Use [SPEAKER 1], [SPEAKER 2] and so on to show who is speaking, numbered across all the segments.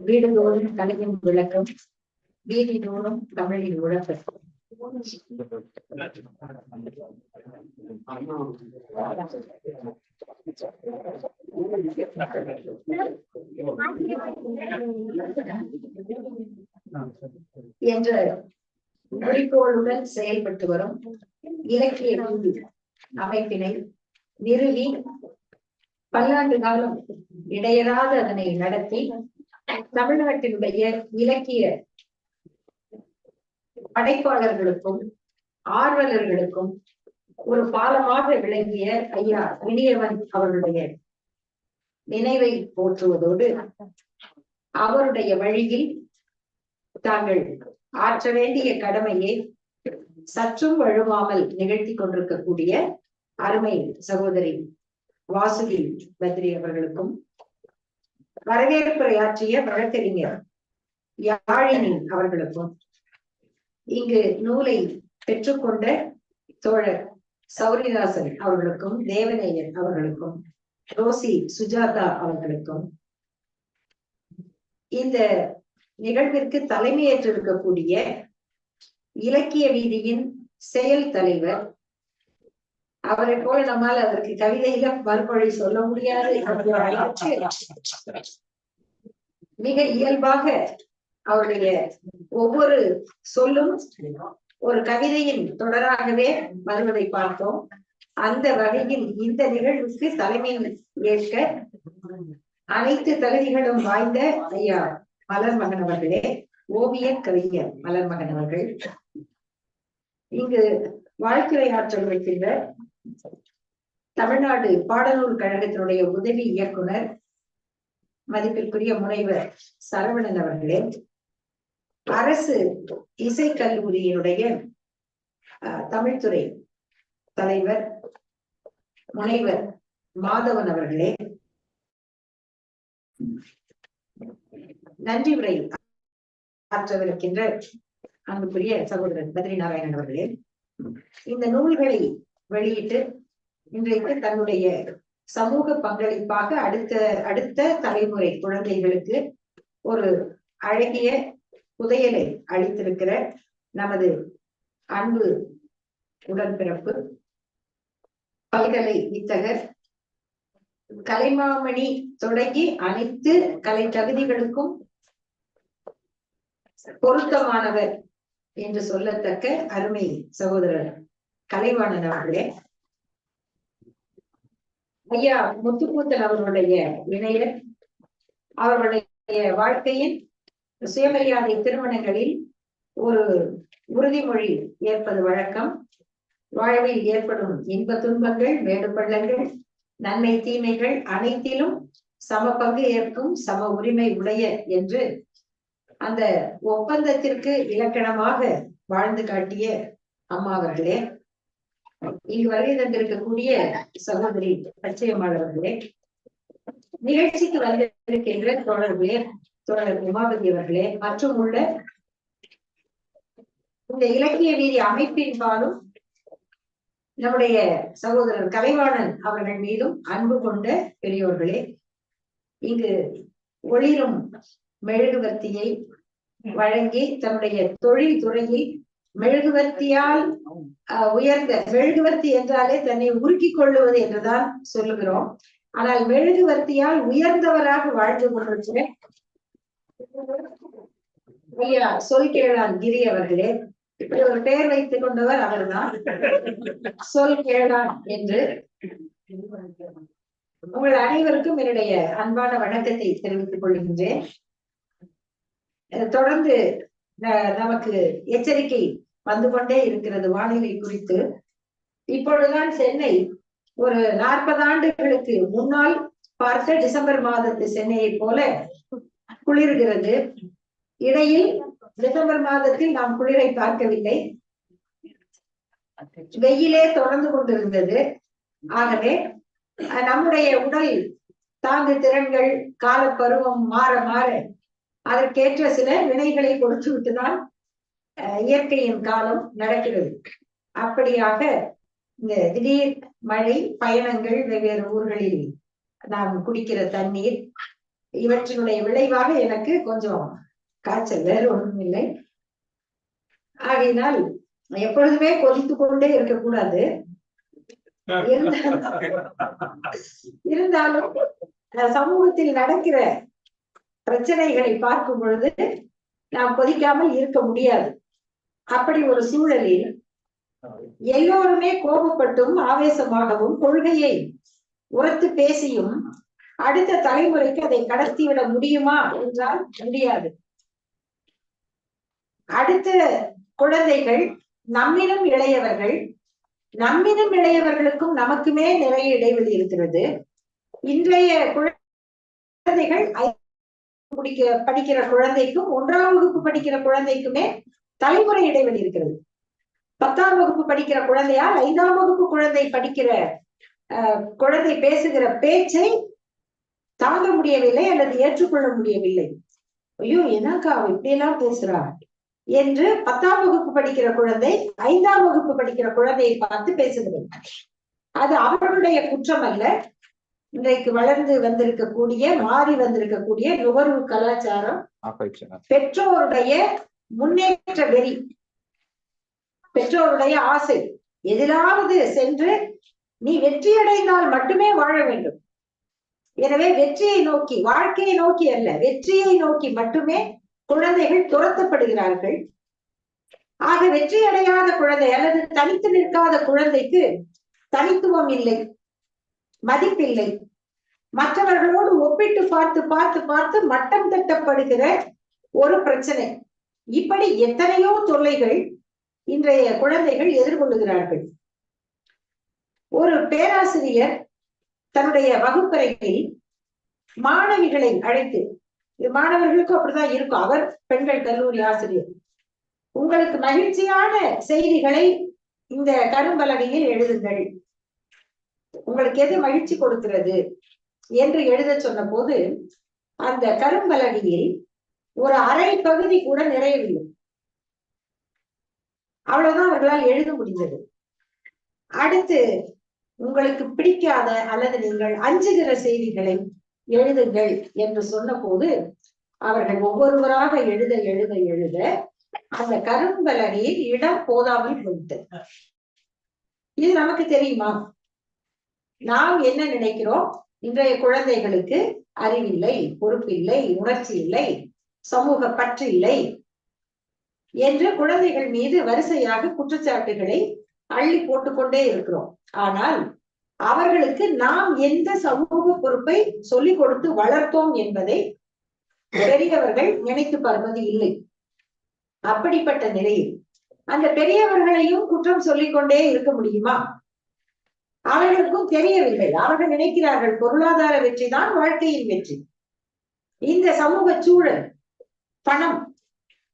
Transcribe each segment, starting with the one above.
[SPEAKER 1] வீடுதோறும் கலையின் விளக்கம் வீதிதோறும் தமிழின் விளக்கம் என்ற குறிக்கோளுடன் செயல்பட்டு வரும் இலக்கிய அமைப்பினை நிறுவி பல்லாண்டு காலம் இடையராது அதனை நடத்தி தமிழ்நாட்டினுடைய இலக்கிய படைப்பாளர்களுக்கும் ஆர்வலர்களுக்கும் ஒரு பாலமாக விளங்கிய ஐயா இனியவன் அவருடைய நினைவை போற்றுவதோடு அவருடைய வழியில் தாங்கள் ஆற்ற வேண்டிய கடமையை சற்றும் வழுவாமல் நிகழ்த்தி கொண்டிருக்கக்கூடிய அருமை சகோதரி வாசுகி பத்ரி அவர்களுக்கும் வரவேற்புரையாற்றிய வழக்கறிஞர் யாழினி அவர்களுக்கும் இங்கு நூலை பெற்றுக்கொண்ட தோழர் சௌரிதாசன் அவர்களுக்கும் தேவநேயன் அவர்களுக்கும் ரோசி சுஜாதா அவர்களுக்கும் இந்த நிகழ்விற்கு தலைமையேற்றிருக்கக்கூடிய இலக்கிய வீதியின் செயல் தலைவர் அவரை போல நம்மால் அதற்கு கவிதையில மறுமொழி சொல்ல முடியாது மிக இயல்பாக அவருடைய ஒவ்வொரு சொல்லும் ஒரு கவிதையின் தொடராகவே வருவதை பார்த்தோம். அந்த வகையில் இந்த நிகழ்வுக்கு தலைமை ஏற்க அனைத்து தகுதிகளும் வாய்ந்த ஐயா மலர் மகன் அவர்களே ஓவிய கவிஞர் மலர் மகன் அவர்கள். இங்கு வாழ்த்துரையாற்றல் வைக்கின்ற தமிழ்நாடு பாடநூல் கழகத்தினுடைய உதவி இயக்குனர் மதிப்பிற்குரிய முனைவர் சரவணன் அவர்களே அரசு இசை கல்லூரியினுடைய தமிழ்துறை தலைவர் முனைவர் மாதவன் அவர்களே. நன்றி உரை ஆற்றவிருக்கின்ற அன்புக்குரிய சகோதரர் பத்ரி நாராயணன் அவர்களே. இந்த நூல்களை வெளியிட்டு இன்றைக்கு தன்னுடைய சமூக பங்களிப்பாக அடுத்த அடுத்த தலைமுறை குழந்தைகளுக்கு ஒரு அழகிய புதையலை அளித்திருக்கிற நமது அன்பு உடன்பிறப்பு பல்கலை வித்தகர் கலைமாமணி தொடங்கி அனைத்து கலை தகுதிகளுக்கும் பொருத்தமானவர் என்று சொல்லத்தக்க அருமை சகோதரர் கலைவாணன் அவர்களே. ஐயா முத்துக்கூத்தல் அவர்களுடைய இணைய அவர்களுடைய வாழ்க்கையின் சுயமரியாதை திருமணங்களில் ஒரு உறுதிமொழி ஏற்பது வழக்கம். வாழ்வில் ஏற்படும் இன்ப துன்பங்கள் மேடு பள்ளங்கள் நன்மை தீமைகள் அனைத்திலும் சம பங்கு ஏற்கும் சம உரிமை உடைய என்று அந்த ஒப்பந்தத்திற்கு இலக்கணமாக வாழ்ந்து காட்டிய அம்மா அவர்களே. இங்கு வருகை தந்திருக்கக்கூடிய சகோதரி பச்சையம்மாளவர்களே நிகழ்ச்சிக்கு வந்திருக்கின்ற தோழர்களே தோழர் உமாபதி அவர்களே மற்றும் உள்ள இந்த இலக்கிய வீதி அமைப்பின்பாலும் நம்முடைய சகோதரர் கலைவாணன் அவர்கள் மீதும் அன்பு கொண்ட பெரியோர்களே இங்கு ஒளிரும் மெழுகுவர்த்தியை வழங்கி தன்னுடைய தொழில் துறையில் மெழுகுவர்த்தியால் உயர்ந்த மெழுகுவர்த்தி என்றாலே தன்னை உருக்கிக் கொள்ளுவது என்றுதான் சொல்லுகிறோம். ஆனால் மெழுகுவர்த்தியால் உயர்ந்தவராக வாழ்ந்து கொண்டிருக்கிற ஐயா சொல் கேளான் கிரி அவர்களே இப்படி ஒரு பெயர் வைத்துக் கொண்டவர் அவர்தான். சொல் கேளான் என்று உங்கள் அனைவருக்கும் என்னுடைய அன்பான வணக்கத்தை தெரிவித்துக் கொள்கின்றேன். தொடர்ந்து நமக்கு எச்சரிக்கை வந்து கொண்டே இருக்கிறது வானிலை குறித்து. இப்பொழுதுதான் சென்னை ஒரு நாற்பது ஆண்டுகளுக்கு முன்னால் பார்த்த டிசம்பர் மாதத்து சென்னையை போல குளிர்கிறது. இடையில் டிசம்பர் மாதத்தில் நாம் குளிரை பார்க்கவில்லை. வெயிலே தொடர்ந்து கொண்டிருந்தது. ஆகவே நம்முடைய உடல் தாங்கு திறன்கள் காலப்பருவம் மாற மாற அதற்கேற்ற சில வினைகளை கொடுத்து விட்டுதான் இயற்கையின் காலம் நடக்கிறது. அப்படியாக இந்த திடீர் மழை பயணங்கள் வெவ்வேறு ஊர்களில் நாம் குடிக்கிற தண்ணீர் இவற்றினுடைய விளைவாக எனக்கு கொஞ்சம் காய்ச்சல். வேறு ஒன்றும் இல்லை. ஆகையினால் எப்பொழுதுமே கொதித்து கொண்டே இருக்கக்கூடாது. இருந்தாலும் சமூகத்தில் நடக்கிற பிரச்சனைகளை பார்க்கும் பொழுது நாம் கொதிக்காமல் இருக்க முடியாது. அப்படி ஒரு சூழலில் எல்லோருமே கோபப்பட்டும் ஆவேசமாகவும் கொள்கையை உரத்து பேசியும் அடுத்த தலைமுறைக்கு அதை கடத்திவிட முடியுமா என்றால் முடியாது. அடுத்த குழந்தைகள் நம்மிடம் இளையவர்கள் நம்மிடம் இளையவர்களுக்கும் நமக்குமே நிறைய இடைவெளி இருக்கிறது. இன்றைய குழந்தைகள் ஐ- படிக்கிற குழந்தைக்கும் ஒன்றாம் வகுப்பு படிக்கிற குழந்தைக்குமே தலைமுறை இடைவெளி இருக்கிறது. பத்தாம் வகுப்பு படிக்கிற குழந்தையால் ஐந்தாம் வகுப்பு குழந்தை படிக்கிற குழந்தை பேசுகிற பேச்சை தாங்க முடியவில்லை அல்லது ஏற்றுக்கொள்ள முடியவில்லை. ஐயோ என்னக்கா அவ இப்படியெல்லாம் பேசுறா? என்று பத்தாம் வகுப்பு படிக்கிற குழந்தை ஐந்தாம் வகுப்பு படிக்கிற குழந்தையை பார்த்து பேசுகிறது. அது அவர்களுடைய குற்றம் அல்ல. இன்றைக்கு வளர்ந்து வந்திருக்கக்கூடிய மாறி வந்திருக்கக்கூடிய நுகர்வு கலாச்சாரம் பெற்றோருடைய முன்னேற்ற வெறி. பெற்றோருடைய ஆசை. எதிலாவது சென்று நீ வெற்றி அடைந்தால் மட்டுமே வாழ வேண்டும். எனவே வெற்றியை நோக்கி வாழ்க்கையை நோக்கி அல்ல வெற்றியை நோக்கி மட்டுமே குழந்தைகள் துரத்தப்படுகிறார்கள். ஆக வெற்றி அடையாத குழந்தை அல்லது தனித்து நிற்காத குழந்தைக்கு தனித்துவம் இல்லை மதிப்பில்லை. மற்றவர்களோடு ஒப்பிட்டு பார்த்து பார்த்து பார்த்து மட்டம் தட்டப்படுகிற ஒரு பிரச்சனை. இப்படி எத்தனையோ தொல்லைகள் இன்றைய குழந்தைகள் எதிர்கொள்ளுகிறார்கள். ஒரு பேராசிரியர் தன்னுடைய வகுப்பறையில் மாணவிகளை அழைத்து இது மாணவர்களுக்கும் அப்படிதான் இருக்கும் அவர் பெண்கள் கல்லூரி ஆசிரியர். உங்களுக்கு மகிழ்ச்சியான செய்திகளை இந்த கரும்பலகையில் எழுதுங்கள். உங்களுக்கு எது மகிழ்ச்சி கொடுக்கிறது என்று எழுத சொன்ன போது அந்த கரும்பலகையில் ஒரு அரை பகுதி கூட நிறையவில்லை. அவ்வளவுதான் அவர்களால் எழுத முடிந்தது. அடுத்து உங்களுக்கு பிடிக்காத அல்லது நீங்கள் அஞ்சுகிற செய்திகளை எழுதுங்கள் என்று சொன்ன போது அவர்கள் ஒவ்வொருவராக எழுத எழுத எழுத அந்த கரும்பலகையில் இடம் போதாமல் போயிட்டது இது நமக்கு தெரியுமா? நாம் என்ன நினைக்கிறோம்? இன்றைய குழந்தைகளுக்கு அறிவில்லை பொறுப்பில்லை உணர்ச்சி இல்லை சமூக பற்று இல்லை என்று குழந்தைகள் மீது வரிசையாக குற்றச்சாட்டுகளை அள்ளி போட்டுக்கொண்டே இருக்கிறோம். ஆனால் அவர்களுக்கு நாம் எந்த சமூக பொறுப்பை சொல்லிக் கொடுத்து வளர்த்தோம் என்பதை பெரியவர்கள் நினைத்து பார்ப்பது இல்லை. அப்படிப்பட்ட நிலையில் அந்த பெரியவர்களையும் குற்றம் சொல்லிக் கொண்டே இருக்க முடியுமா? அவர்களுக்கும் தெரியவில்லை. அவர்கள் நினைக்கிறார்கள் பொருளாதார வெற்றி தான் வாழ்க்கையின் வெற்றி. இந்த சமூக சூழல் பணம்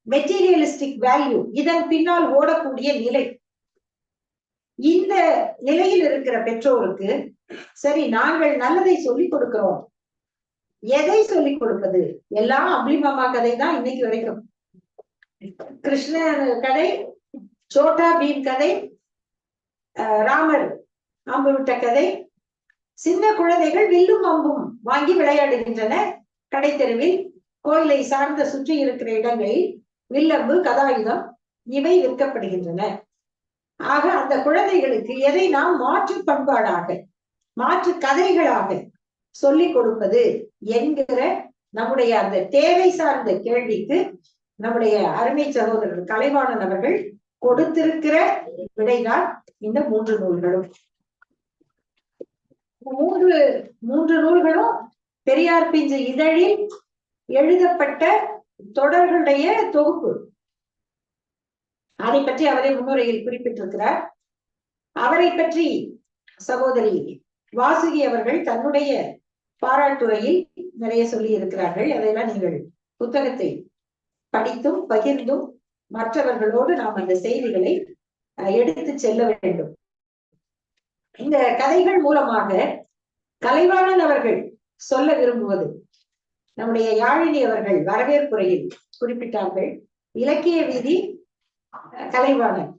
[SPEAKER 1] மெட்டீரியலிஸ்டிக் வேல்யூ இதன் பின்னால் ஓடக்கூடிய நிலை. இந்த நிலையில் இருக்கிற பெற்றோருக்கு சரி நாங்கள் நல்லதை சொல்லிக் கொடுக்கிறோம். எதை சொல்லிக் கொடுப்பது? எல்லாம் அப்ளிமாமா கதை தான் இன்னைக்கு வரைக்கும். கிருஷ்ண கதை சோட்டா பீம் கதை அஹ் ராமர் அம்பு விட்ட கதை சின்ன குழந்தைகள் வில்லும் அம்பும் வாங்கி விளையாடுகின்றன கடைத்தெருவில். கோயிலை சார்ந்த சுற்றி இருக்கிற இடங்களில் வில்லம்பு கதாயுதம் இவை விற்கப்படுகின்றன. ஆக அந்த குழந்தைகளுக்கு எதை நாம் மாற்று பண்பாடாக மாற்று கதைகளாக சொல்லிக் கொடுப்பது என்கிற நம்முடைய அந்த தேவை சார்ந்த கேள்விக்கு நம்முடைய அருமை சகோதரர் கலைவாணன் அவர்கள் கொடுத்திருக்கிற விடைதான் இந்த மூன்று நூல்களும். மூன்று மூன்று நூல்களும் பெரியார் பிஞ்சு இதழில் எழுதப்பட்ட தொடர்களுடைய தொகுப்பு. அதை பற்றி அவரே முன்னுரையில் குறிப்பிட்டிருக்கிறார். அவரை பற்றி சகோதரி வாசுகி அவர்கள் தன்னுடைய பாராட்டுரையில் நிறைய சொல்லி இருக்கிறார்கள் அதையெல்லாம் நீங்கள் புத்தகத்தை படித்தும் பகிர்ந்தும் மற்றவர்களோடு நாம் அந்த செய்திகளை எடுத்து செல்ல வேண்டும். இந்த கதைகள் மூலமாக கலைவாணன் அவர்கள் சொல்ல விரும்புவது நம்முடைய யாழினி அவர்கள் வரவேற்புரையில் குறிப்பிட்டார்கள். இலக்கிய வீதி கலைவாணன்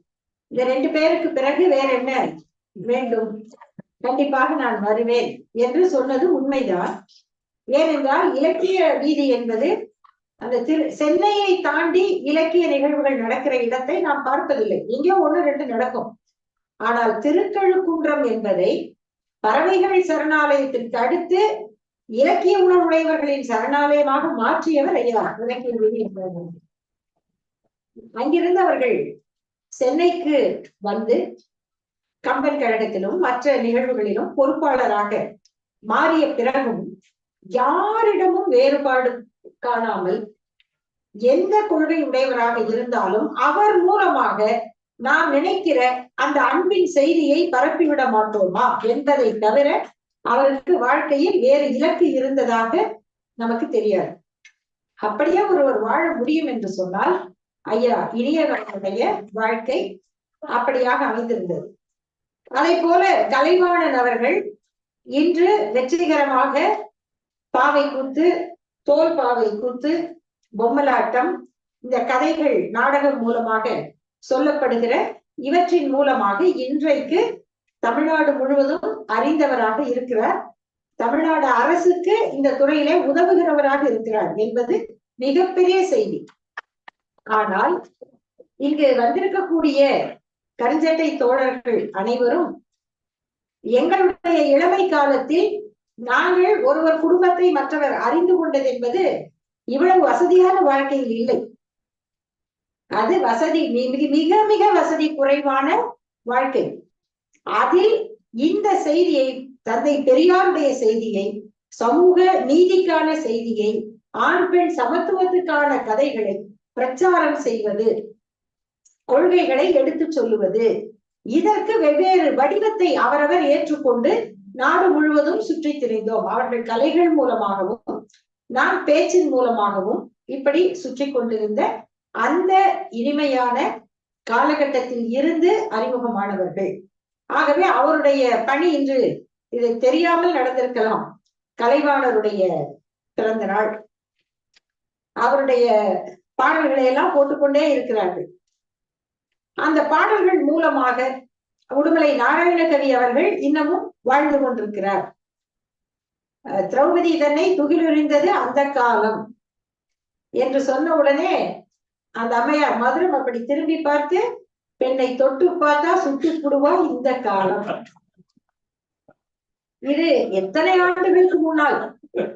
[SPEAKER 1] இந்த ரெண்டு பேருக்கு பிறகு வேற என்ன வேண்டும்? கண்டிப்பாக நான் வருவேன் என்று சொன்னது உண்மைதான். ஏனென்றால் இலக்கிய வீதி என்பது அந்த திரு சென்னையை தாண்டி இலக்கிய நிகழ்வுகள் நடக்கிற இடத்தை நாம் பார்ப்பதில்லை. எங்கேயோ ஒண்ணு ரெண்டு நடக்கும். ஆனால் திருக்கழுக்குன்றம் என்பதை பறவைகள் சரணாலயத்திற்கு அடுத்து இலக்கிய உணர்வுடையவர்களின் சரணாலயமாக மாற்றியவர் ஐயா இலக்கிய விதி என்பவர். அங்கிருந்து அவர்கள் சென்னைக்கு வந்து கம்பன் கழகத்திலும் மற்ற நிகழ்வுகளிலும் பொறுப்பாளராக மாறிய பிறகும் யாரிடமும் வேறுபாடு காணாமல் எந்த கொள்கை உடையவராக இருந்தாலும் அவர் மூலமாக நாம் நினைக்கிற அந்த அன்பின் செய்தியை பரப்பிவிட மாட்டோமா என்பதை தவிர அவருக்கு வாழ்க்கையில் வேறு இலக்கு இருந்ததாக நமக்கு தெரியாது. அப்படியே ஒருவர் வாழ முடியும் என்று சொன்னால் ஐயா இனியவர்களுடைய வாழ்க்கை அப்படியாக அமைந்திருந்தது. அதை போல கலைவாணன் அவர்கள் இன்று வெற்றிகரமாக பாவை கூத்து தோல் பாவை கூத்து பொம்மலாட்டம் இந்த கதைகள் நாடகம் மூலமாக சொல்லப்படுகிற இவற்றின் மூலமாக இன்றைக்கு தமிழ்நாடு முழுவதும் அறிந்தவராக இருக்கிறார். தமிழ்நாடு அரசுக்கு இந்த துறையிலே உதவுகிறவராக இருக்கிறார் என்பது மிகப்பெரிய செய்தி. ஆனால் இங்கு வந்திருக்கக்கூடிய கருஞ்சட்டை தோழர்கள் அனைவரும் எங்களுடைய இளமை காலத்தில் நாங்கள் ஒருவர் குடும்பத்தை மற்றவர் அறிந்து கொண்டது என்பது இவ்வளவு வசதியான வாழ்க்கையில் இல்லை. அது வசதி மிக மிக மிக வசதி குறைவான வாழ்க்கை. அதில் இந்த செய்தியை தந்தை பெரியாருடைய செய்தியை சமூக நீதிக்கான செய்தியை ஆண் பெண் சமத்துவத்துக்கான கதைகளை பிரச்சாரம் செய்வது கொள்கைகளை எடுத்துச் சொல்லுவது இதற்கு வெவ்வேறு வடிவத்தை அவரவர் ஏற்றுக்கொண்டு நாடு முழுவதும் சுற்றி திரிந்தோம். அவர்கள் கலைகள் மூலமாகவும் நான் பேச்சின் மூலமாகவும் இப்படி சுற்றி கொண்டிருந்த அந்த இனிமையான காலகட்டத்தில் இருந்து அறிமுகமானவர்கள். ஆகவே அவருடைய பணி இன்று இது தெரியாமல் நடந்திருக்கலாம். கலைவாணருடைய பிறந்த நாள். அவருடைய பாடல்களை எல்லாம் போட்டுக்கொண்டே இருக்கிறார்கள். அந்த பாடல்கள் மூலமாக உடுமலை நாராயணகவி அவர்கள் இன்னமும் வாழ்ந்து கொண்டிருக்கிறார். திரௌபதி தன்னை துகிலுரிந்தது அந்த காலம். என்று சொன்ன உடனே அந்த அம்மையார் மதுரம் அப்படி திரும்பி பார்த்து என்னை தொட்டு பார்த்தா சுட்டு புடுவா இந்த காலம். இது எத்தனை ஆண்டுகளுக்கு முன்னால்?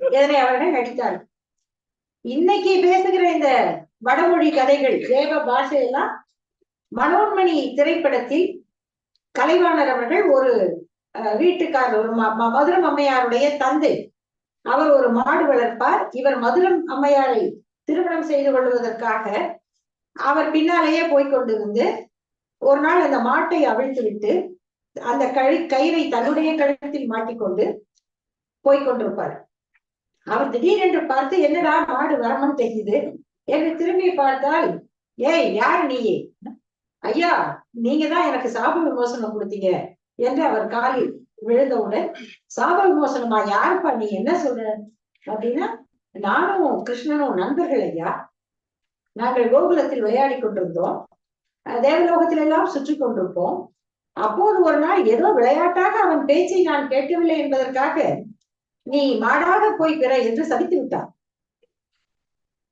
[SPEAKER 1] இதனை அவர்கள் நடித்தார் இன்னைக்கு பேசுகிற இந்த வடமொழி கதைகள் தேவ பாஷையெல்லாம் மனோன்மணி திரைப்படத்தில் கலைவாணர் அவர்கள் ஒரு அஹ், வீட்டுக்காரர் ஒரு மதுரம் அம்மையாருடைய தந்தை. அவர் ஒரு மாடு வளர்ப்பார். இவர் மதுரம் அம்மையாரை திருமணம் செய்து கொள்வதற்காக அவர் பின்னாலேயே போய்க் வந்து ஒரு நாள் அந்த மாட்டை அவிழ்த்து விட்டு அந்த கழி கயிறை தன்னுடைய கழுத்தில் மாட்டிக்கொண்டு போய்கொண்டிருப்பார் அவர் திடீரென்று பார்த்து என்னடா மாடு வரமன் தெரியுது? என்று திரும்பி பார்த்தால் ஏய் யார் நீயே ஐயா நீங்க தான் எனக்கு சாப விமோசனம் கொடுத்தீங்க என்று அவர் காலில் விழுந்தவுடன் சாப விமோசனமா? யாருப்பா நீ? என்ன சொல்ற? அப்படின்னா நானும் கிருஷ்ணனும் நண்பர்கள் ஐயா. நாங்கள் கோகுலத்தில் விளையாடி கொண்டிருந்தோம். அஹ் எல்லாம் சுற்றி கொண்டிருப்போம் அப்போது ஒரு நாள் ஏதோ விளையாட்டாக அவன் பேச்சை நான் கேட்கவில்லை என்பதற்காக நீ மாடாக போய் என்று சபித்து விட்டான்.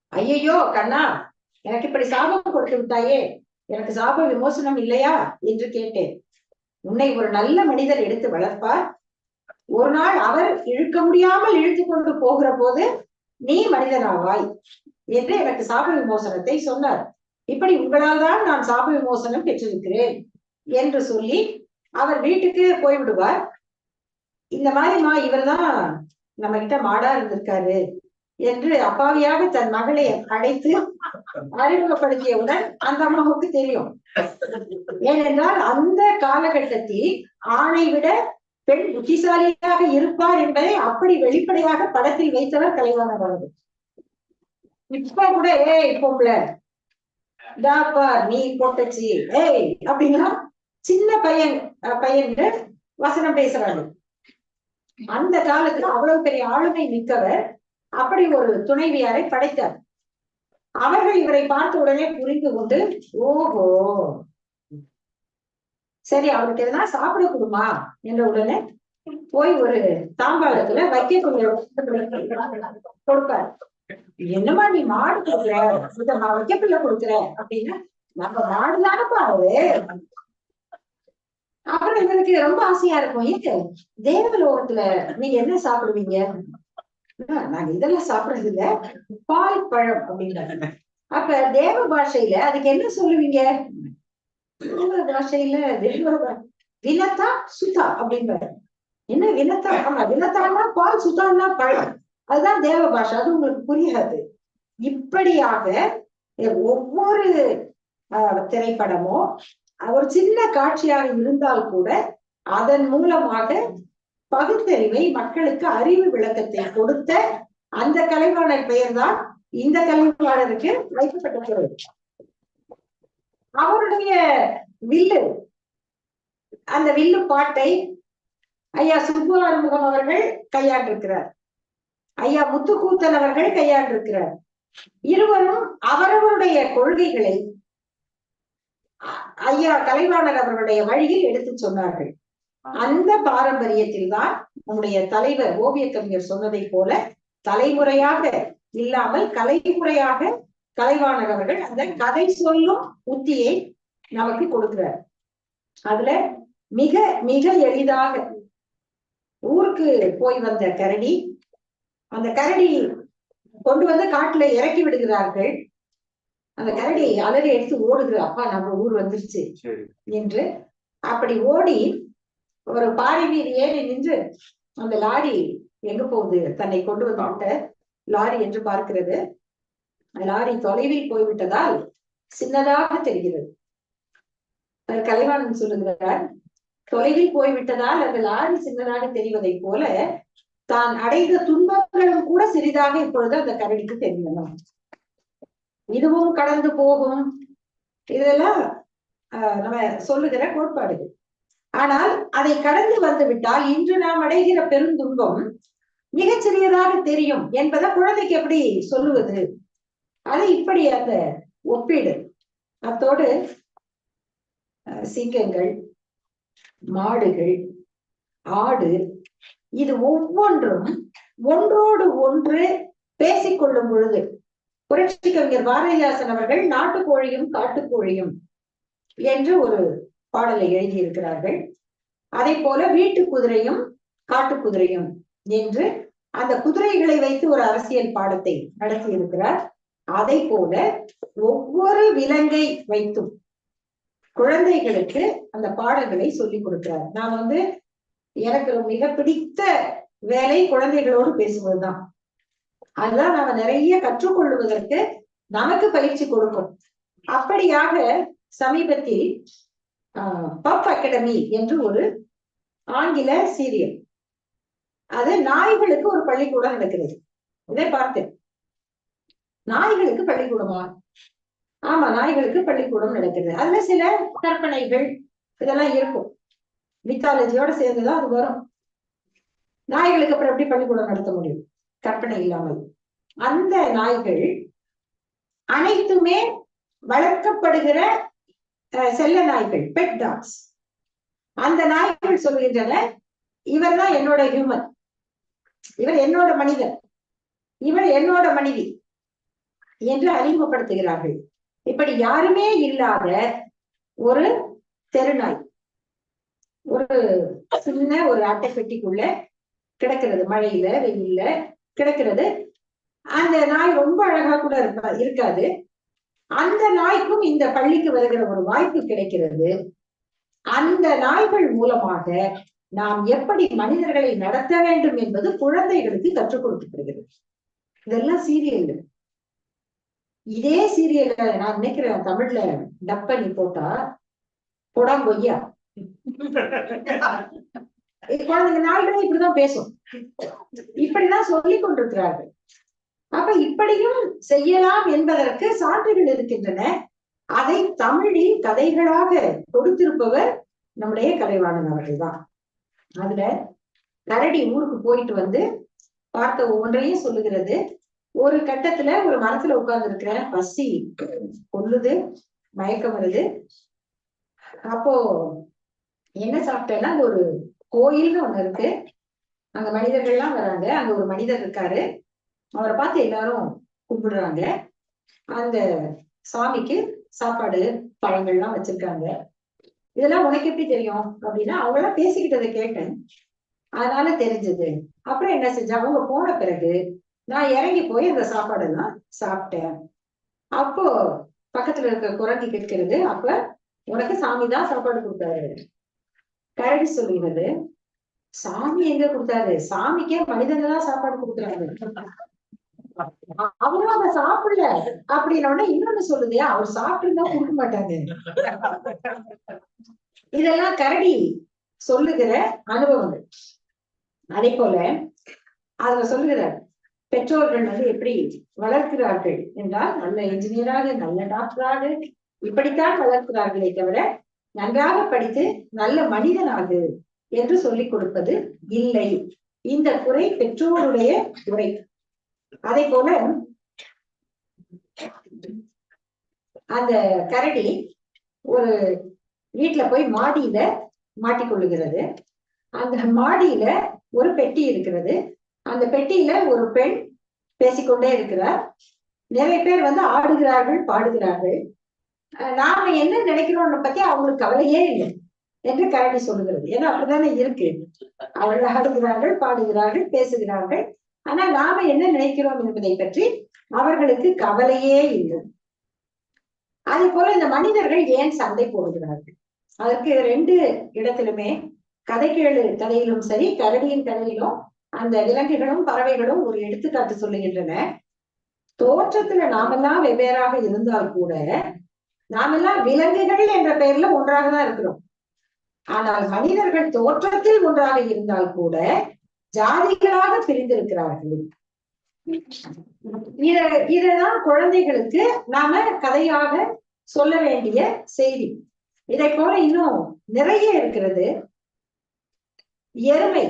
[SPEAKER 1] ஐயையோ கண்ணா எனக்கு இப்படி சாபம் கொடுத்து விட்டாயே எனக்கு சாப விமோசனம் இல்லையா? என்று கேட்டேன். உன்னை ஒரு நல்ல மனிதர் எடுத்து வளர்ப்பார். ஒரு நாள் அவர் இழுக்க முடியாமல் இழுத்து கொண்டு போகிற போது நீ மனிதனாவாய் என்று எனக்கு சாப விமோசனத்தை சொன்னார். இப்படி உங்களால் தான் நான் சாப விமோசனம் பெற்றிருக்கிறேன் என்று சொல்லி அவர் வீட்டுக்கு போய்விடுவார். இந்த மாதிரிமா இவர்தான் நம்ம கிட்ட மாடா இருந்திருக்காரு என்று அப்பாவியாக தன் மகளை அழைத்து அறிமுகப்படுத்தியவுடன் அந்த அம்மாவுக்கு தெரியும். ஏனென்றால் அந்த காலகட்டத்தில் ஆணை விட பெண் புத்திசாலியாக இருப்பார் என்பதை அப்படி வெளிப்படையாக படத்தில் வைத்தவர் கலைவாணர் அவர்கள். இப்ப கூட ஏய் பொம்பளை டாப்பா நீ பொட்டச்சி ஏய் அப்படின்னா சின்ன பையன் அஹ், பையன் வசனம் பேசுறாங்க அந்த காலத்துல அவ்வளவு பெரிய ஆளுமை மிக்கவர் அப்படி ஒரு துணைவியாரை படைத்தார். அவர்கள் இவரை பார்த்த உடனே புரிந்து கொண்டு ஓஹோ சரி அவருக்கு எதனா சாப்பிட கொடுமா? என்ற உடனே போய் ஒரு தாம்பாளத்துல வைக்க கொடுப்பார். என்னமா நீ மாடு கொடுக்குற? இத நான் கொடுக்குற? அப்படின்னா நம்ம மாடு தானப்பா அவரு அப்புறம் இவருக்கு ரொம்ப ஆசையா இருக்கும். ஏங்க தேவலோகத்துல நீங்க என்ன சாப்பிடுவீங்க? நாங்க இதெல்லாம் சாப்பிடுறது இல்ல. பால் பழம் அப்படின்னாங்க அப்ப தேவ பாஷையில அதுக்கு என்ன சொல்லுவீங்க? தேவ பாஷையில தேவ வினத்தா சுதா அப்படின்பாரு. என்ன வினத்தா ஆமா வினத்தான்னா பால் சுதான்னா பழம். அதுதான் தேவ பாஷை. அது உங்களுக்கு புரியாது. இப்படியாக ஒவ்வொரு அஹ், திரைப்படமோ ஒரு சின்ன காட்சியாக இருந்தால் கூட அதன் மூலமாக பகுத்தறிவை மக்களுக்கு அறிவு விளக்கத்தை கொடுத்த அந்த கலைவாணர் பெயர்தான் இந்த கலைவாணருக்கு வைக்கப்பட்டிருக்கிறது அவருடைய வில்லு அந்த வில்லு பாட்டை ஐயா சுப்பு ஆறுமுகம் அவர்கள் கையாண்டிருக்கிறார். ஐயா முத்துக்கூத்தல் அவர்கள் கையாண்டிருக்கிறார். இருவரும் அவரவருடைய கொள்கைகளை ஐயா கலைவாணர் அவர்களுடைய வழியில் எடுத்து சொன்னார்கள். அந்த பாரம்பரியத்தில் தான் நம்முடைய தலைவர் ஓவிய கவிஞர் சொன்னதை போல தலைமுறையாக இல்லாமல் கலைமுறையாக கலைவாணர் அவர்கள் அந்த கதை சொல்லும் உத்தியை நமக்கு கொடுக்கிறார். அதுல மிக மிக எளிதாக ஊருக்கு போய் வந்த கரடி அந்த கரடி கொண்டு வந்து காட்டுல இறக்கி விடுகிறார்கள். அந்த கரடி அலறி எடுத்து ஓடுகிற அப்பா நம்ம ஊர் வந்துருச்சு என்று அப்படி ஓடி ஒரு பாறை மீது ஏறி நின்று அந்த லாரி எங்க போகுது? தன்னை கொண்டு வந்து விட்ட லாரி என்று பார்க்கிறது. லாரி தொலைவில் போய்விட்டதால் சின்னதாக தெரிகிறது. கலைவாணன் சொல்லுகிறார் தொலைவில் போய்விட்டதால் அந்த லாரி சின்னதாக தெரிவதை போல தான் அடைந்த துன்பங்களும் கூட சிறிதாக இப்பொழுது அந்த கரடிக்கு தெரிந்தன இதுவும் கடந்து போகும். இதெல்லாம் ஆஹ், நம்ம சொல்லுகிற கோட்பாடுகள். ஆனால் அதை கடந்து வந்து விட்டால் இன்று நாம் அடைகிற பெருந்துன்பம் மிகச் சிறியதாக தெரியும் என்பதை குழந்தைக்கு எப்படி சொல்லுவது? அது இப்படி அந்த ஒப்பீடு. அத்தோடு அஹ், சிங்கங்கள் மாடுகள் ஆடு இது ஒவ்வொன்றும் ஒன்றோடு ஒன்று பேசிக்கொள்ளும் பொழுது. புரட்சி கவிஞர் பாரதிதாசன் அவர்கள் நாட்டுக்கோழியும் காட்டுக்கோழியும் என்று ஒரு பாடலை எழுதியிருக்கிறார்கள். அதே போல வீட்டு குதிரையும் காட்டு குதிரையும் என்று அந்த குதிரைகளை வைத்து ஒரு அரசியல் பாடத்தை நடத்தி இருக்கிறார் அதை போல ஒவ்வொரு விலங்கை வைத்தும் குழந்தைகளுக்கு அந்த பாடல்களை சொல்லிக் கொடுக்கிறார். நான் வந்து எனக்கு மிக பிடித்த வேலை குழந்தைகளோடு பேசுவதுதான். அதுதான் நாம நிறைய கற்றுக்கொள்வதற்கு நமக்கு பயிற்சி கொடுக்கும். அப்படியாக சமீபத்தில் பப் அகாடமி என்று ஒரு ஆங்கில சீரியல். அது நாய்களுக்கு ஒரு பள்ளிக்கூடம் நடக்கிறது. இதை பார்த்தேன் நாய்களுக்கு பள்ளிக்கூடமா? ஆமா நாய்களுக்கு பள்ளிக்கூடம் நடக்கிறது. அதுல சில கற்பனைகள் இதெல்லாம் இருக்கும். மித்தாலஜியோட சேர்ந்துதான் அது வரும். நாய்களுக்கு அப்புறம் எப்படி பள்ளிக்கூடம் நடத்த முடியும்? கற்பனை இல்லாமல். அந்த நாய்கள் அனைத்துமே வளர்க்கப்படுகிற அஹ், செல்ல நாய்கள் பெட் டாக்ஸ் அந்த நாய்கள் சொல்கின்றன இவர் தான் என்னோட ஹியூமன் இவர் என்னோட மனிதன் இவர் என்னோட மனைவி என்று அறிமுகப்படுத்துகிறார்கள். இப்படி யாருமே இல்லாத ஒரு தெருநாய் ஒரு சின்ன ஒரு அட்டை பெட்டிக்குள்ள கிடக்கிறது மழையில வெயில்ல கிடக்கிறது. அந்த நாய் ரொம்ப அழகா கூட இருப்பா இருக்காது. அந்த நாய்க்கும் இந்த பள்ளிக்கு வருகிற ஒரு வாய்ப்பு கிடைக்கிறது. அந்த நாய்கள் மூலமாக நாம் எப்படி மனிதர்களை நடத்த வேண்டும் என்பது குழந்தைகளுக்கு கற்றுக் கொடுக்கப்படுகிறது. இதெல்லாம் சீரியல். இதே சீரியல்ல நான் நினைக்கிறேன் தமிழ்ல டப் பண்ணி போட்டா குடம் கொய்யா குழந்தைங்க நாய்களே இப்படிதான் பேசும். இப்படிதான் சொல்லிக் கொண்டிருக்கிறார்கள். அப்ப இப்படியும் செய்யலாம் என்பதற்கு சான்றுகள் இருக்கின்றன. அதை தமிழில் கதைகளாக கொடுத்திருப்பவர் நம்முடைய கலைவாணன் அவர்கள் தான் அதுல கரடி ஊருக்கு போயிட்டு வந்து பார்த்த ஒவ்வொன்றையும் சொல்லுகிறது. ஒரு கட்டத்துல ஒரு மரத்துல உட்கார்ந்து இருக்கிறேன் பசி கொல்லுது மயக்கம் வருது. அப்போ என்ன சாப்பிட்டேன்னா அது ஒரு கோயில்னு ஒண்ணு இருக்கு. அங்க மனிதர்கள்லாம் வராங்க. அங்க ஒரு மனிதர் இருக்காரு. அவரை பார்த்து எல்லாரும் கும்பிடுறாங்க. அந்த சாமிக்கு சாப்பாடு பழங்கள்லாம் வச்சிருக்காங்க. இதெல்லாம் உனக்கு எப்படி தெரியும்? அப்படின்னா அவங்களாம் பேசிக்கிட்டதை கேட்டேன். அதனால தெரிஞ்சது. அப்புறம் என்ன செஞ்சா அவங்க போன பிறகு நான் இறங்கி போய் அந்த சாப்பாடெல்லாம் சாப்பிட்டேன். அப்போ பக்கத்துல இருக்க குரங்கு கேட்கிறது. அப்ப உனக்கு சாமி தான் சாப்பாடு கொடுத்தாரு. கரடி சொல்லுகிறது சாமி எங்க கொடுத்தாரு? சாமிக்கே மனிதங்க தான் சாப்பாடு கொடுக்குறாங்க. அவரும் அதை சாப்பிடல. அப்படின்னா இன்னொன்னு சொல்லுது அவர் சாப்பிட்டு தான் கொடுக்க மாட்டாங்க இதெல்லாம் கரடி சொல்லுகிற அனுபவங்கள். அதே போல அதுல சொல்லுகிறார் பெற்றோர்கள் வந்து எப்படி வளர்க்கிறார்கள் என்றால் நல்ல இன்ஜினியராக நல்ல டாக்டராக இப்படித்தான் வளர்க்கிறார்களே தவிர நன்றாக படித்து நல்ல மனிதனாகு என்று சொல்லிக் கொடுப்பது இல்லை. இந்த குறை பெற்றோருடைய குறை. அதே போல அந்த கரடி ஒரு வீட்டுல போய் மாடியில மாட்டிக்கொள்ளுகிறது அந்த மாடியில ஒரு பெட்டி இருக்கிறது. அந்த பெட்டியில ஒரு பெண் பேசிக்கொண்டே இருக்கிறார். நிறைய பேர் வந்து ஆடுகிறார்கள் பாடுகிறார்கள். நாம என்ன நினைக்கிறோம்னு பத்தி அவங்களுக்கு கவலையே இல்லை என்று கரடி சொல்லுகிறது. ஏன்னா அப்படித்தானே இருக்கு. அவர்கள் ஆடுகிறார்கள் பாடுகிறார்கள் பேசுகிறார்கள். ஆனா நாம என்ன நினைக்கிறோம் என்பதை பற்றி அவர்களுக்கு கவலையே இல்லை. அதே போல இந்த மனிதர்கள் ஏன் சண்டை போடுகிறார்கள்? அதற்கு ரெண்டு இடத்திலுமே கதை கேளு கதையிலும் சரி கரடியின் கதையிலும் அந்த விலங்குகளும் பறவைகளும் ஒரு எடுத்துக்காட்டு சொல்லுகின்றன. தோற்றத்துல நாமெல்லாம் வெவ்வேறாக இருந்தால் கூட நாமெல்லாம் விலங்குகள் என்ற பெயர்ல ஒன்றாக தான் இருக்கிறோம். ஆனால் மனிதர்கள் தோற்றத்தில் ஒன்றாக இருந்தால் கூட ஜாதிகளாக பிரிந்திருக்கிறார்கள். இத இததான் குழந்தைகளுக்கு நாம கதையாக சொல்ல வேண்டிய செய்தி. இதை போல இன்னும் நிறைய இருக்கிறது. எருமை.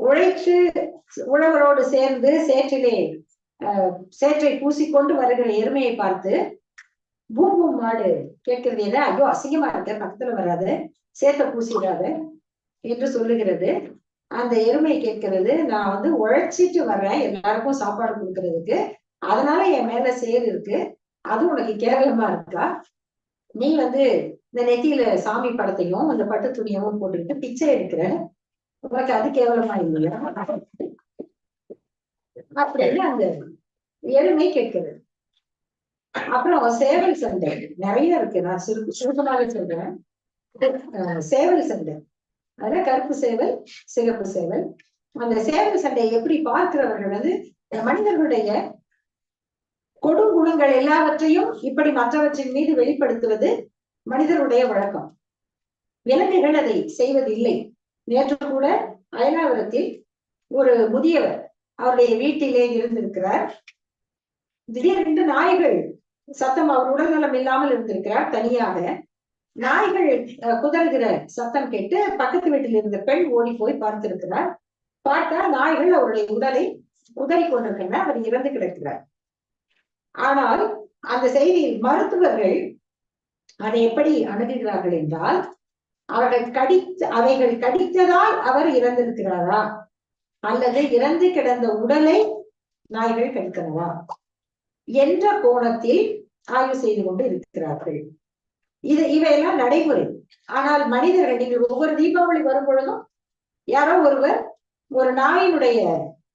[SPEAKER 1] உழைத்து உழவரோடு சேர்ந்து சேற்றிலே சேற்றை பூசிக்கொண்டு வருகிற எருமையை பார்த்து பூம் பூம் மாடு கேட்கிறது என்ன? ஐயோ அசிங்கமா இருக்க பக்கத்துல வராது சேத்த பூசிடாத என்று சொல்லுகிறது. அந்த எருமை கேட்கிறது நான் வந்து உழைச்சிட்டு வர்றேன் எல்லாருக்கும் சாப்பாடு கொடுக்கறதுக்கு. அதனால என் மேல சேர் இருக்கு. அது உனக்கு கேவலமா இருக்கா? நீ வந்து இந்த நெத்தியில சாமி படத்தையும் அந்த பட்டு துணியவும் போட்டுக்கிட்டு பிச்சை எடுக்கிற. உனக்கு அது கேவலமா இல்லையா? அப்படின்னு அந்த எருமை கேட்கிறது? அப்புறம் சேவல் சண்டை. நிறைய இருக்கு. நான் சுரு சுருக்கமாக சொல்றேன். சேவல் சண்டை. அதுல கருப்பு சேவல் சிகப்பு சேவல். அந்த சேவல் சண்டையை எப்படி பார்க்கிறவர்கள் வந்து மனிதர்களுடைய கொடுங்குணங்கள் எல்லாவற்றையும் இப்படி மற்றவற்றின் மீது வெளிப்படுத்துவது மனிதருடைய வழக்கம். விலங்குகள் அதை செய்வதில்லை. நேற்று கூட அயலாவரத்தில் ஒரு முதியவர் அவருடைய வீட்டிலே இருந்திருக்கிறார். திடீரென்று நாய்கள் சத்தம் அவர் உடல்நலம் இல்லாமல் இருந்திருக்கிறார் தனியாக. நாய்கள் குதறுகிற சத்தம் கேட்டு பக்கத்து வீட்டில் இருந்த பெண் ஓடி போய் பார்த்திருக்கிறார். பார்த்தா நாய்கள் அவருடைய உடலை உதறி கொண்டிருக்கின்றன அவர் இறந்து கிடக்கிறார். ஆனால் அந்த செய்தியில் மருத்துவர்கள் அதை எப்படி அணுகுகிறார்கள் என்றால் அவர்கள் கடித்த அவைகள் கடித்ததால் அவர் இறந்திருக்கிறாரா? அல்லது இறந்து கிடந்த உடலை நாய்கள் கடிக்கிறதா? என்ற கோணத்தில் ஆய்வு செய்து கொண்டு இருக்கிறார்கள். இது இவையெல்லாம் நடைமுறை. ஆனால் மனிதர்கள் நீங்கள் ஒவ்வொரு தீபாவளி வரும் பொழுதும் யாரோ ஒருவர் ஒரு நாயினுடைய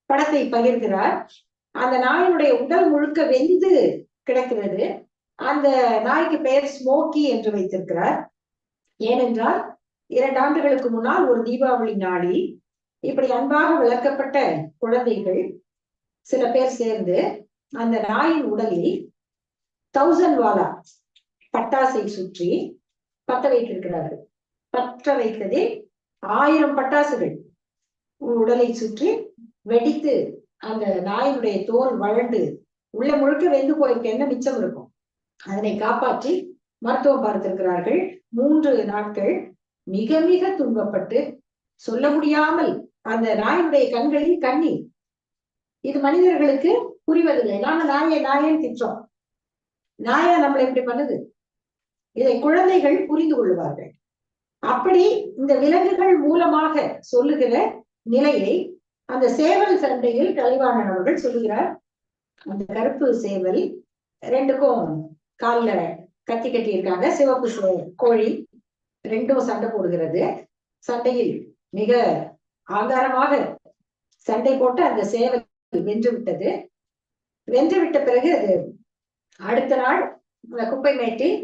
[SPEAKER 1] படத்தை பகிர்கிறார். அந்த நாயினுடைய உடல் முழுக்க வெந்து கிடக்கிறது. அந்த நாய்க்கு பெயர் ஸ்மோக்கி என்று வைத்திருக்கிறார். ஏனென்றால் இரண்டு ஆண்டுகளுக்கு முன்னால் ஒரு தீபாவளி நாளில் இப்படி அன்பாக வளர்க்கப்பட்ட குழந்தைகள் சில பேர் சேர்ந்து அந்த நாயின் உடலில் தௌசண்ட் வாலா பட்டாசை சுற்றி பத்த வைத்திருக்கிறார்கள். பற்ற வைத்ததே ஆயிரம் பட்டாசுகள் உடலை சுற்றி வெடித்து அந்த நாயினுடைய தோல் வழண்டு உள்ள முழுக்க வெந்து போயிருக்க என்ன மிச்சம் இருக்கும்? அதனை காப்பாற்றி மருத்துவம் பார்த்திருக்கிறார்கள். மூன்று நாட்கள் மிக மிக துன்பப்பட்டு சொல்ல முடியாமல் அந்த நாயினுடைய கண்களில் கண்ணீர் இது மனிதர்களுக்கு புரிவதில்லை. நாம நாயை நாயன் திட்டோம் நாயா நம்மளை இப்படி பண்ணுது? இதை குழந்தைகள் புரிந்து கொள்வார்கள் அப்படி இந்த விலங்குகள் மூலமாக சொல்லுகிற நிலையை அந்த சேவல் சண்டையில் கலைவாணன் அவர்கள் சொல்லுகிறார். அந்த கருப்பு சேவல் ரெண்டுக்கும் கால்ல கத்தி கட்டி இருக்காங்க சிவப்பு கோழி ரெண்டும் சண்டை போடுகிறது. சண்டையில் மிக ஆதாரமாக சண்டை போட்டு அந்த சேவல் வென்று விட்டது வென்று விட்ட பிறகு அது அடுத்த நாள் குப்பை மேட்டில்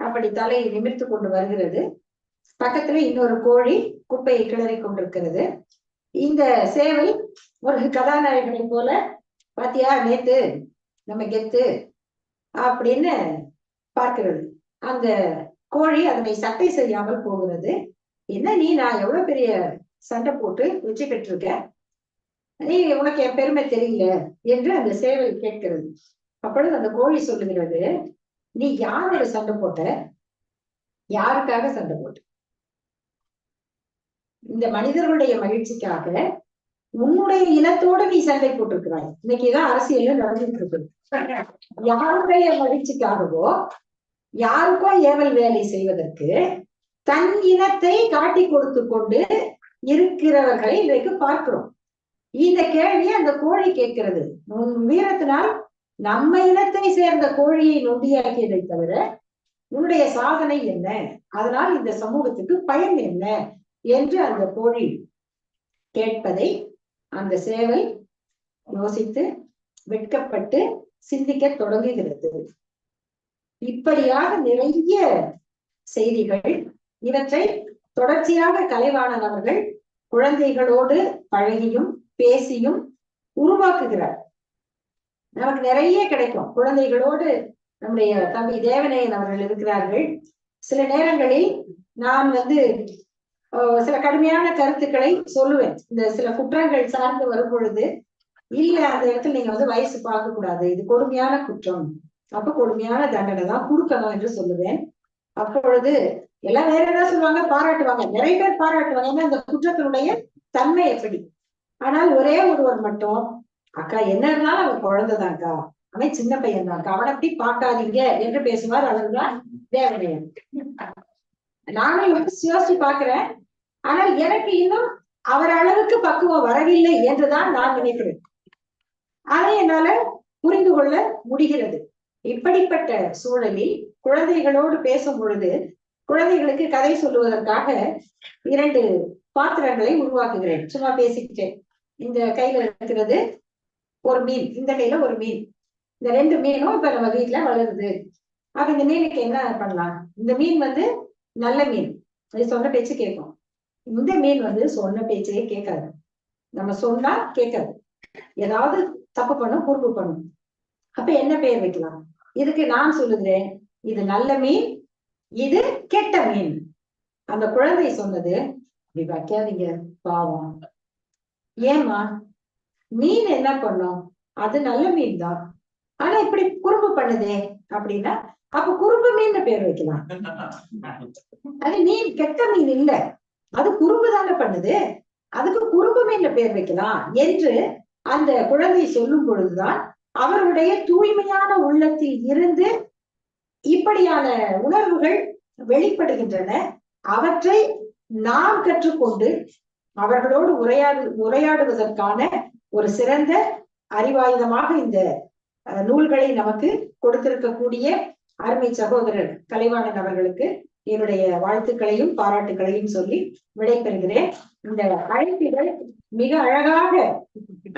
[SPEAKER 1] அப்படி தலையை நிமிர்த்து கொண்டு வருகிறது. பக்கத்துல இன்னொரு கோழி குப்பையை கிளறி கொண்டிருக்கிறது. இந்த சேவல் ஒரு கதாநாயகனை போல பாத்தியா நேத்து நம்ம கெத்து அப்படின்னு பார்க்கிறது. அந்த கோழி அதனை சட்டை செய்யாமல் போகிறது. என்ன நீ நான் எவ்வளவு பெரிய சண்டை போட்டு வெற்றி பெற்றிருக்க? நீ உனக்கு என் பெருமை தெரியல என்று அந்த சேவல் கேட்கிறது. அப்பொழுது அந்த கோழி சொல்லுகிறது நீ யாரோட சண்டை போட்ட? யாருக்காக சண்டை போட்ட? இந்த மனிதர்களுடைய மகிழ்ச்சிக்காக உன்னுடைய இனத்தோட நீ சண்டை போட்டிருக்கிறாய். இன்னைக்குதான் அரசியல்ல நடந்துட்டு இருக்கு. யாருடைய மகிழ்ச்சிக்காகவோ யாருக்கோ ஏவல் வேலை செய்வதற்கு தன் இனத்தை காட்டி கொடுத்து கொண்டு இருக்கிறவர்களை இன்றைக்கு பார்க்கிறோம். இந்த கேள்வியை அந்த கோழி கேட்கிறது. வீரத்தினால் நம்ம இனத்தை சேர்ந்த கோழியை நொண்டியாக்கியதை தவிர உன்னுடைய சாதனை என்ன? அதனால் இந்த சமூகத்துக்கு பயன் என்ன? என்று அந்த கோழி கேட்பதை அந்த சேவை யோசித்து வெட்கப்பட்டு சிந்திக்க தொடங்குகிறது. இப்படியாக நிறைய செய்திகள் இவற்றை தொடர்ச்சியாக கலைவாணன் அவர்கள் குழந்தைகளோடு பழகியும் பேசியும் உருவாக்குகிறார். நமக்கு நிறைய கிடைக்கும். குழந்தைகளோடு நம்முடைய தம்பி தேவநேயன் அவர்கள் இருக்கிறார்கள். சில நேரங்களில் நான் வந்து சில கடுமையான கருத்துக்களை சொல்லுவேன். இந்த சில குற்றங்கள் சார்ந்து வரும் பொழுது இல்ல அந்த இடத்துல நீங்க வந்து வயசு பார்க்க கூடாது இது கொடுமையான குற்றம். அப்ப கொடுமையான தண்டனை தான் கொடுக்கணும் என்று சொல்லுவேன். அப்பொழுது எல்லாம் வேற ஏதாவது சொல்லுவாங்க? பாராட்டுவாங்க. நிறைய பேர் பாராட்டுவாங்க. ஏன்னா அந்த குற்றத்தினுடைய தன்மை எப்படி? ஆனால் ஒரே ஒருவர் மட்டும் அக்கா என்ன இருந்தாலும் அவன் குழந்தைதான்க்கா. அவன் சின்ன பையன் தான் அவனை அப்படி பார்க்காதீங்க என்று பேசுவார் அவர்தான் தேவனையன் நானும் யோசிச்சு யோசிச்சு பாக்குறேன் ஆனால் எனக்கு இன்னும் அவர் அளவுக்கு பக்குவம் வரவில்லை என்றுதான் நான் நினைக்கிறேன். அதை என்னால புரிந்து கொள்ள முடிகிறது. இப்படிப்பட்ட சூழலில் குழந்தைகளோடு பேசும் பொழுது குழந்தைகளுக்கு கதை சொல்லுவதற்காக இரண்டு பாத்திரங்களை உருவாக்குகிறேன். சும்மா பேசிக்கிட்டேன். இந்த கையில இருக்கிறது ஒரு மீன். இந்த கையில ஒரு மீன். இந்த ரெண்டு மீனும் இப்ப நம்ம வீட்டுல வளருது. அப்ப இந்த மீனுக்கு என்ன பண்ணலாம்? இந்த மீன் வந்து நல்ல மீன். அது சொன்ன பேச்சு கேட்கும். இந்த மீன் வந்து சொன்ன பேச்சையே கேட்காது. நம்ம சொன்னா கேட்காது. ஏதாவது தப்பு பண்ணும் குறும்பு பண்ணும். அப்ப என்ன பெயர் வைக்கலாம்? இதுக்கு நான் சொல்லுகிறேன். இது நல்ல மீன் இது கெட்ட மீன். அந்த குழந்தை சொன்னது அப்படி வைக்காதீங்க பாவம். ஏமா மீன் என்ன பண்ணும்? அது நல்ல மீன் தான் ஆனா இப்படி குறும்பு பண்ணுதே அப்படின்னா அப்ப குறும்பு மீன் பேர் வைக்கலாம். அது மீன் கெட்ட மீன் இல்ல. அது குறும்பு தானே பண்ணுது. அதுக்கு குறும்பு மீன்ல பேர் வைக்கலாம் என்று அந்த குழந்தை சொல்லும் பொழுதுதான் அவருடைய தூய்மையான உள்ளத்தில் இருந்து இப்படியான உணர்வுகள் வெளிப்படுகின்றன. அவற்றை நாம் கற்றுக்கொண்டு அவர்களோடு உரையாடு உரையாடுவதற்கான ஒரு சிறந்த அறிவாயுதமாக இந்த அஹ், நூல்களை நமக்கு கொடுத்திருக்கக்கூடிய அருமை சகோதரர் கலைவாணன் அவர்களுக்கு என்னுடைய வாழ்த்துக்களையும் பாராட்டுகளையும் சொல்லி விடைபெறுகிறேன். இந்த அழைப்பிகள் மிக அழகாக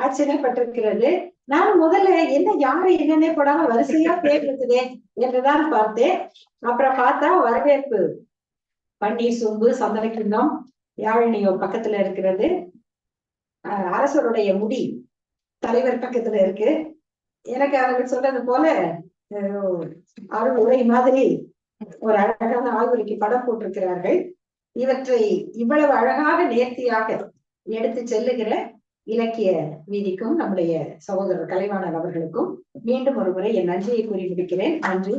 [SPEAKER 1] ஆச்சரியப்பட்டிருக்கிறது. நான் முதல்ல என்ன யாரு என்னன்னே போடாம வரிசையா பேருந்துனேன் என்றுதான் பார்த்தேன். அப்புறம் பார்த்தா வரவேற்பு பன்னீர் சொம்பு சந்தன கிண்ணம் யாழினியோ பக்கத்துல இருக்கிறது. அரசருடைய முடி தலைவர் பக்கத்துல இருக்கு. எனக்கு அவர்கள் சொல்றது போல அருள் உரை மாதிரி ஒரு அழகான ஆய்வுரைக்கு படம் போட்டிருக்கிறார்கள். இவற்றை இவ்வளவு அழகாக நேர்த்தியாக எடுத்து செல்லுகிற இலக்கிய வீதிக்கும் நம்முடைய சகோதரர் கலைவாணர் அவர்களுக்கும் மீண்டும் ஒரு முறை என் நன்றியை கூறி முடிக்கிறேன். நன்றி.